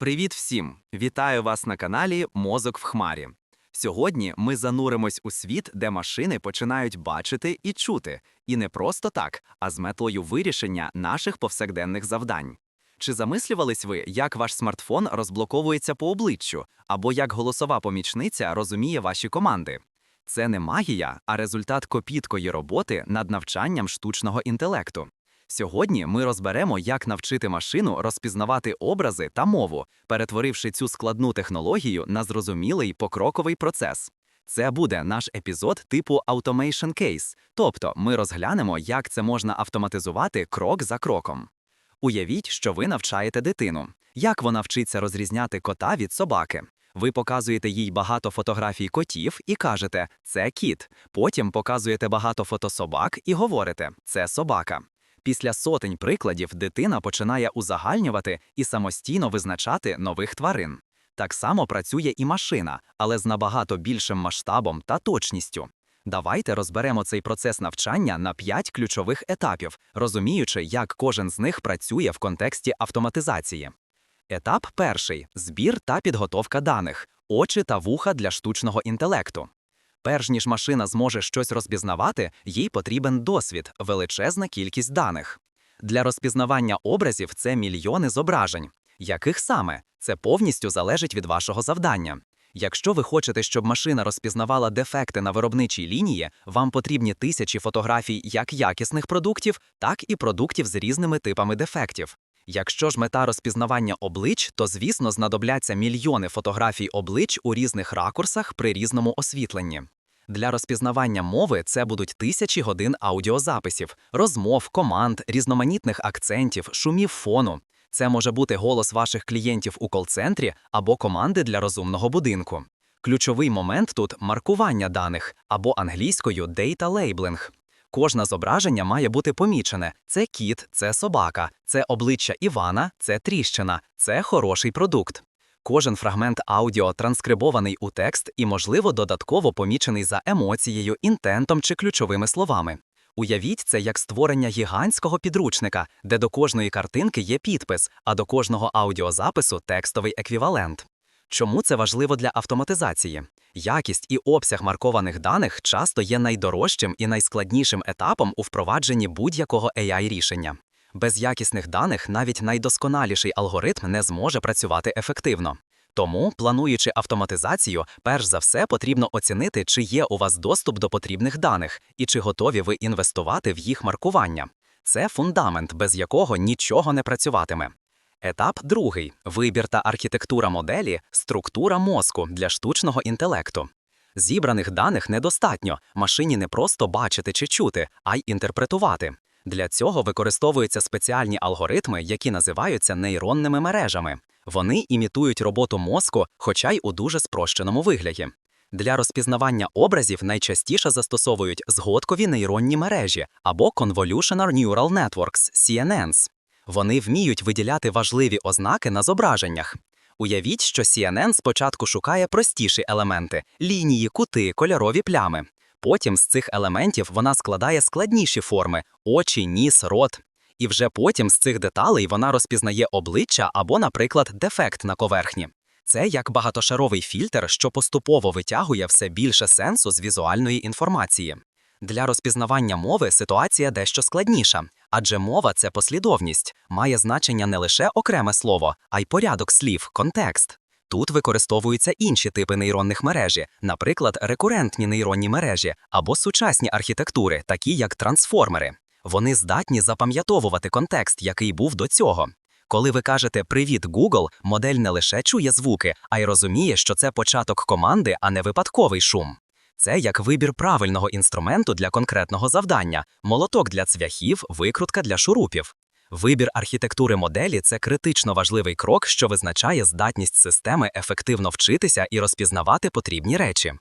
Привіт всім! Вітаю вас на каналі Мозок в Хмарі. Сьогодні ми зануримось у світ, де машини починають бачити і чути, і не просто так, а з метою вирішення наших повсякденних завдань. Чи замислювались ви, як ваш смартфон розблоковується по обличчю, або як голосова помічниця розуміє ваші команди? Це не магія, а результат копіткої роботи над навчанням штучного інтелекту. Сьогодні ми розберемо, як навчити машину розпізнавати образи та мову, перетворивши цю складну технологію на зрозумілий покроковий процес. Це буде наш епізод типу Automation Case, тобто ми розглянемо, як це можна автоматизувати крок за кроком. Уявіть, що ви навчаєте дитину. Як вона вчиться розрізняти кота від собаки? Ви показуєте їй багато фотографій котів і кажете це кіт. Потім показуєте багато фото собак і говорите це собака. Після сотень прикладів дитина починає узагальнювати і самостійно визначати нових тварин. Так само працює і машина, але з набагато більшим масштабом та точністю. Давайте розберемо цей процес навчання на п'ять ключових етапів, розуміючи, як кожен з них працює в контексті автоматизації. Етап перший збір та підготовка даних, очі та вуха для штучного інтелекту. Перш ніж машина зможе щось розпізнавати, їй потрібен досвід, величезна кількість даних. Для розпізнавання образів це мільйони зображень. Яких саме? Це повністю залежить від вашого завдання. Якщо ви хочете, щоб машина розпізнавала дефекти на виробничій лінії, вам потрібні тисячі фотографій як якісних продуктів, так і продуктів з різними типами дефектів. Якщо ж мета розпізнавання облич, то звісно знадобляться мільйони фотографій облич у різних ракурсах при різному освітленні. Для розпізнавання мови це будуть тисячі годин аудіозаписів, розмов, команд, різноманітних акцентів, шумів фону. Це може бути голос ваших клієнтів у кол-центрі або команди для розумного будинку. Ключовий момент тут маркування даних або англійською data labeling. Кожне зображення має бути помічене: це кіт, це собака, це обличчя Івана, це тріщина, це хороший продукт. Кожен фрагмент аудіо транскрибований у текст і, можливо, додатково помічений за емоцією, інтентом чи ключовими словами. Уявіть це як створення гігантського підручника, де до кожної картинки є підпис, а до кожного аудіозапису текстовий еквівалент. Чому це важливо для автоматизації? Якість і обсяг маркованих даних часто є найдорожчим і найскладнішим етапом у впровадженні будь-якого ai рішення. Без якісних даних навіть найдосконаліший алгоритм не зможе працювати ефективно. Тому, плануючи автоматизацію, перш за все потрібно оцінити, чи є у вас доступ до потрібних даних і чи готові ви інвестувати в їх маркування. Це фундамент, без якого нічого не працюватиме. Етап другий вибір та архітектура моделі, структура мозку для штучного інтелекту. Зібраних даних недостатньо, машині не просто бачити чи чути, а й інтерпретувати. Для цього використовуються спеціальні алгоритми, які називаються нейронними мережами. Вони імітують роботу мозку, хоча й у дуже спрощеному вигляді. Для розпізнавання образів найчастіше застосовують згодкові нейронні мережі або Convolutional Neural Networks CNNs. Вони вміють виділяти важливі ознаки на зображеннях. Уявіть, що CNN спочатку шукає простіші елементи лінії, кути, кольорові плями. Потім з цих елементів вона складає складніші форми очі, ніс, рот. І вже потім з цих деталей вона розпізнає обличчя або, наприклад, дефект на поверхні. Це як багатошаровий фільтр, що поступово витягує все більше сенсу з візуальної інформації. Для розпізнавання мови ситуація дещо складніша, адже мова це послідовність, має значення не лише окреме слово, а й порядок слів, контекст. Тут використовуються інші типи нейронних мережі, наприклад, рекурентні нейронні мережі або сучасні архітектури, такі як трансформери. Вони здатні запам'ятовувати контекст, який був до цього. Коли ви кажете Привіт, Google, модель не лише чує звуки, а й розуміє, що це початок команди, а не випадковий шум. Це як вибір правильного інструменту для конкретного завдання, молоток для цвяхів, викрутка для шурупів. Вибір архітектури моделі це критично важливий крок, що визначає здатність системи ефективно вчитися і розпізнавати потрібні речі.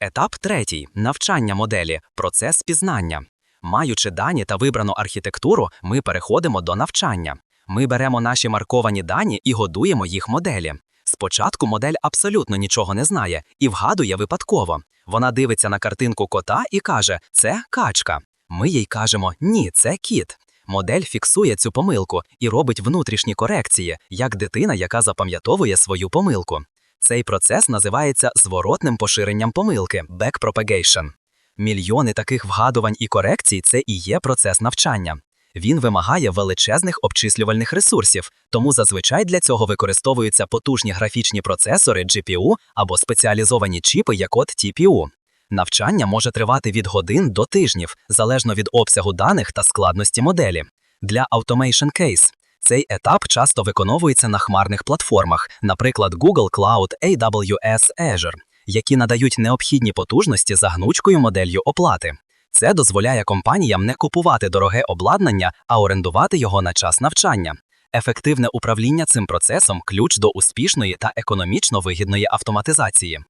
Етап третій навчання моделі, процес пізнання. Маючи дані та вибрану архітектуру, ми переходимо до навчання. Ми беремо наші марковані дані і годуємо їх моделі. Спочатку модель абсолютно нічого не знає і вгадує випадково. Вона дивиться на картинку кота і каже: Це качка. Ми їй кажемо Ні, це кіт. Модель фіксує цю помилку і робить внутрішні корекції, як дитина, яка запам'ятовує свою помилку. Цей процес називається зворотним поширенням помилки backpropagation. Мільйони таких вгадувань і корекцій це і є процес навчання. Він вимагає величезних обчислювальних ресурсів, тому зазвичай для цього використовуються потужні графічні процесори GPU або спеціалізовані чіпи, як от TPU. Навчання може тривати від годин до тижнів, залежно від обсягу даних та складності моделі. Для Automation Case цей етап часто виконується на хмарних платформах, наприклад, Google Cloud, AWS, Azure, які надають необхідні потужності за гнучкою моделлю оплати. Це дозволяє компаніям не купувати дороге обладнання, а орендувати його на час навчання. Ефективне управління цим процесом ключ до успішної та економічно вигідної автоматизації.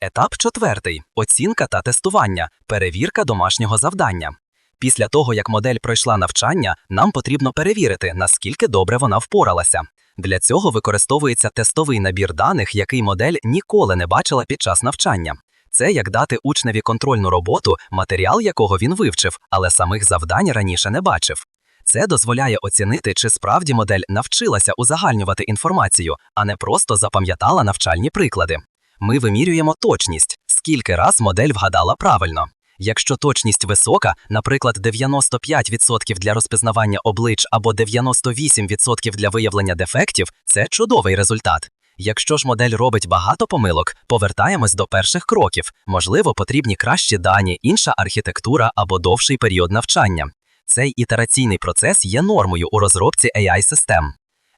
Етап четвертий оцінка та тестування, перевірка домашнього завдання. Після того, як модель пройшла навчання, нам потрібно перевірити, наскільки добре вона впоралася. Для цього використовується тестовий набір даних, який модель ніколи не бачила під час навчання. Це як дати учневі контрольну роботу, матеріал якого він вивчив, але самих завдань раніше не бачив. Це дозволяє оцінити, чи справді модель навчилася узагальнювати інформацію, а не просто запам'ятала навчальні приклади. Ми вимірюємо точність, скільки раз модель вгадала правильно. Якщо точність висока, наприклад, 95% для розпізнавання облич або 98% для виявлення дефектів, це чудовий результат. Якщо ж модель робить багато помилок, повертаємось до перших кроків. Можливо, потрібні кращі дані, інша архітектура або довший період навчання. Цей ітераційний процес є нормою у розробці AI-систем.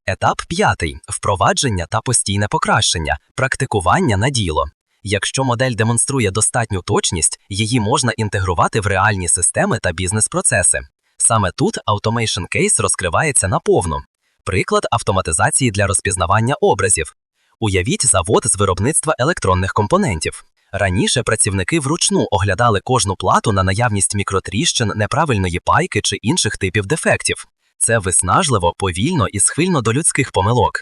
Етап п'ятий впровадження та постійне покращення, практикування на діло. Якщо модель демонструє достатню точність, її можна інтегрувати в реальні системи та бізнес-процеси. Саме тут Automation Case розкривається наповну. Приклад автоматизації для розпізнавання образів. Уявіть завод з виробництва електронних компонентів. Раніше працівники вручну оглядали кожну плату на наявність мікротріщин, неправильної пайки чи інших типів дефектів. Це виснажливо, повільно і схильно до людських помилок.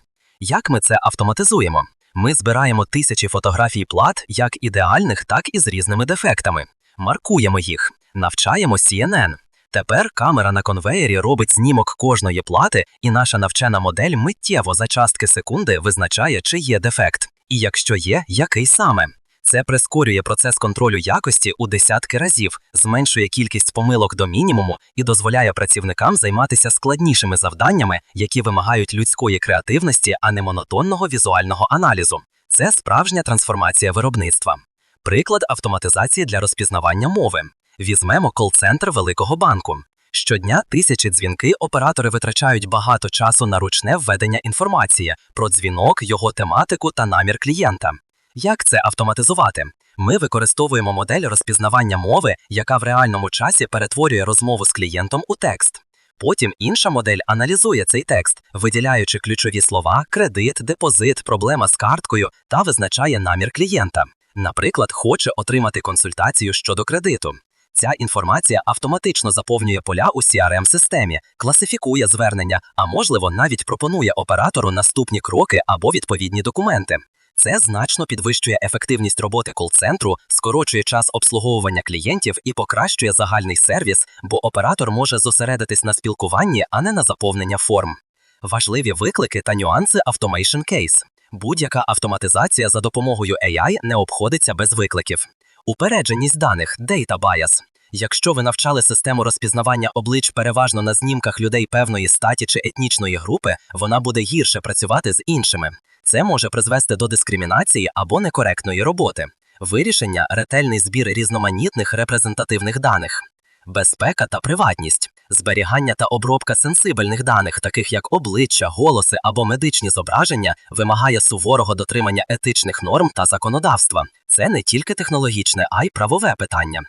Як ми це автоматизуємо? Ми збираємо тисячі фотографій плат, як ідеальних, так і з різними дефектами. Маркуємо їх, навчаємо CNN. Тепер камера на конвеєрі робить знімок кожної плати, і наша навчена модель миттєво за частки секунди визначає, чи є дефект, і якщо є, який саме. Це прискорює процес контролю якості у десятки разів, зменшує кількість помилок до мінімуму і дозволяє працівникам займатися складнішими завданнями, які вимагають людської креативності, а не монотонного візуального аналізу. Це справжня трансформація виробництва. Приклад автоматизації для розпізнавання мови. Візьмемо кол-центр великого банку. Щодня тисячі дзвінки оператори витрачають багато часу на ручне введення інформації про дзвінок, його тематику та намір клієнта. Як це автоматизувати? Ми використовуємо модель розпізнавання мови, яка в реальному часі перетворює розмову з клієнтом у текст. Потім інша модель аналізує цей текст, виділяючи ключові слова, кредит, депозит, проблема з карткою та визначає намір клієнта. Наприклад, хоче отримати консультацію щодо кредиту. Ця інформація автоматично заповнює поля у crm системі класифікує звернення, а можливо, навіть пропонує оператору наступні кроки або відповідні документи. Це значно підвищує ефективність роботи кол-центру, скорочує час обслуговування клієнтів і покращує загальний сервіс, бо оператор може зосередитись на спілкуванні, а не на заповнення форм. Важливі виклики та нюанси Automation Case. Будь-яка автоматизація за допомогою AI не обходиться без викликів. Упередженість даних Data Bias. Якщо ви навчали систему розпізнавання облич переважно на знімках людей певної статі чи етнічної групи, вона буде гірше працювати з іншими. Це може призвести до дискримінації або некоректної роботи. Вирішення ретельний збір різноманітних репрезентативних даних, безпека та приватність, зберігання та обробка сенсибельних даних, таких як обличчя, голоси або медичні зображення, вимагає суворого дотримання етичних норм та законодавства. Це не тільки технологічне, а й правове питання.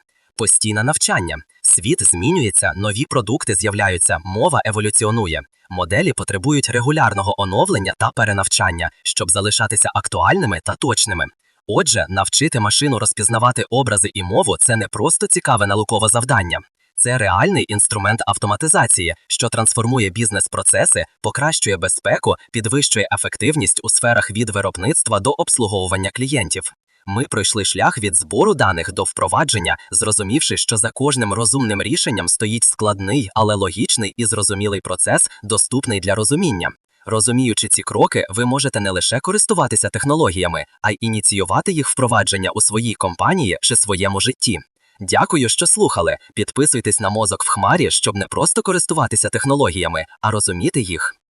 Постійне навчання. Світ змінюється, нові продукти з'являються, мова еволюціонує. Моделі потребують регулярного оновлення та перенавчання, щоб залишатися актуальними та точними. Отже, навчити машину розпізнавати образи і мову це не просто цікаве наукове завдання, це реальний інструмент автоматизації, що трансформує бізнес-процеси, покращує безпеку, підвищує ефективність у сферах від виробництва до обслуговування клієнтів. Ми пройшли шлях від збору даних до впровадження, зрозумівши, що за кожним розумним рішенням стоїть складний, але логічний і зрозумілий процес, доступний для розуміння. Розуміючи ці кроки, ви можете не лише користуватися технологіями, а й ініціювати їх впровадження у своїй компанії чи своєму житті. Дякую, що слухали. Підписуйтесь на мозок в хмарі, щоб не просто користуватися технологіями, а розуміти їх.